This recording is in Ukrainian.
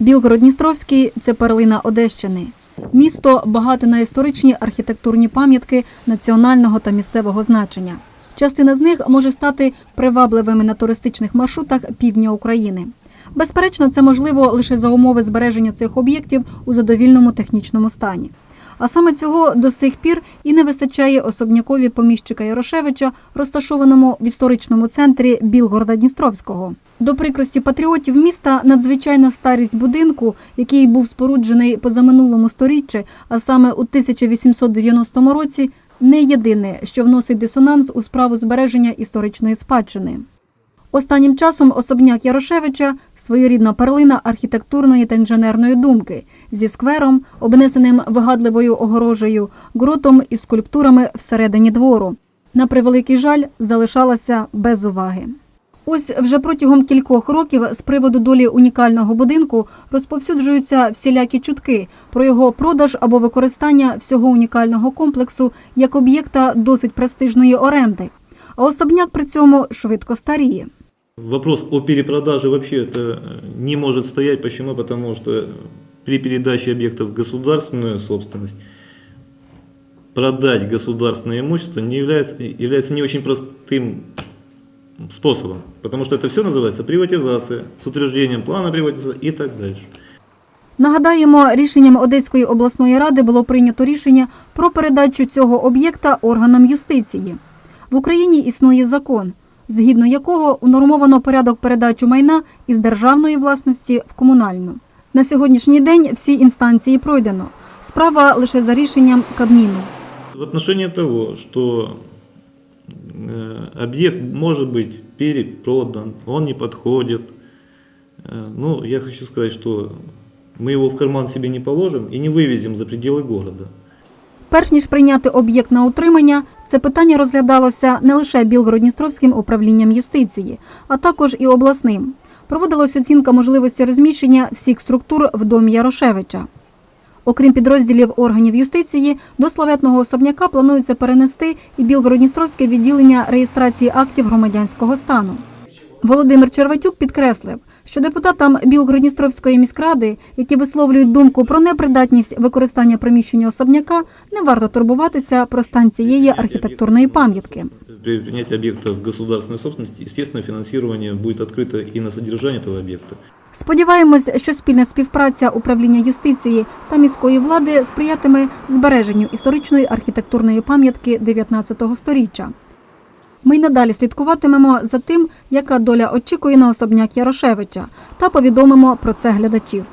Білгород-Дністровський це перлина Одещини. Місто багате на історичні архітектурні пам'ятки національного та місцевого значення. Частина з них може стати привабливими на туристичних маршрутах півдня України. Безперечно, це можливо лише за умови збереження цих об'єктів у задовільному технічному стані. А саме цього до сих пір і не вистачає особнякові поміщика Ярошевича, розташованому в історичному центрі Білгорода Дністровського. До прикрості патріотів міста надзвичайна старість будинку, який був споруджений позаминулому сторіччі, а саме у 1890 році, не єдине, що вносить дисонанс у справу збереження історичної спадщини. Останнім часом особняк Ярошевича своєрідна перлина архітектурної та інженерної думки зі сквером, обнесеним вигадливою огорожею, ґротом і скульптурами всередині двору. На превеликий жаль, залишалася без уваги. Ось вже протягом кількох років з приводу долі унікального будинку розповсюджуються всілякі чутки про його продаж або використання всього унікального комплексу як об'єкта досить престижної оренди. А особняк при цьому швидко старіє. Вопрос о перепродаже вообще это э, не может стоять. Почему? Потому что при передаче объектов в государственную собственность продать государственное имущество не является, является не очень простым способом. Потому что это все называется приватизация с утверждением плана приватизации и так дальше. Нагадаємо, рішенням Одеської обласної ради було прийнято рішення про передачу цього об'єкта органам юстиції. В Україні існує закон, згідно якого унормовано порядок передачі майна із державної власності в комунальну. На сьогоднішній день всі інстанції пройдено. Справа лише за рішенням Кабміну. В отношении того, что э, объект может быть перепродан, он не подходит, э, ну, я хочу сказать, что мы его в карман себе не положим и не вывезем за пределы города. Перш ніж прийняти об'єкт на утримання, це питання розглядалося не лише Білгород-Дністровським управлінням юстиції, а також і обласним. Проводилась оцінка можливості розміщення всіх структур в домі Ярошевича. Окрім підрозділів органів юстиції, до славетного особняка планується перенести і Білгород-Дністровське відділення реєстрації актів громадянського стану. Володимир Черватюк підкреслив, що депутатам Білгород-Дністровської міськради, які висловлюють думку про непридатність використання приміщення особняка, не варто турбуватися про стан цієї архітектурної пам'ятки. При принятии объекта в государственную собственность, естественно, финансирование будет открыто и на содержание этого объекта. Сподіваємось, що спільна співпраця управління юстиції та міської влади сприятиме збереженню історичної архітектурної пам'ятки 19 століття. Ми й надалі слідкуватимемо за тим, яка доля очікує на особняк Ярошевича, та повідомимо про це глядачів.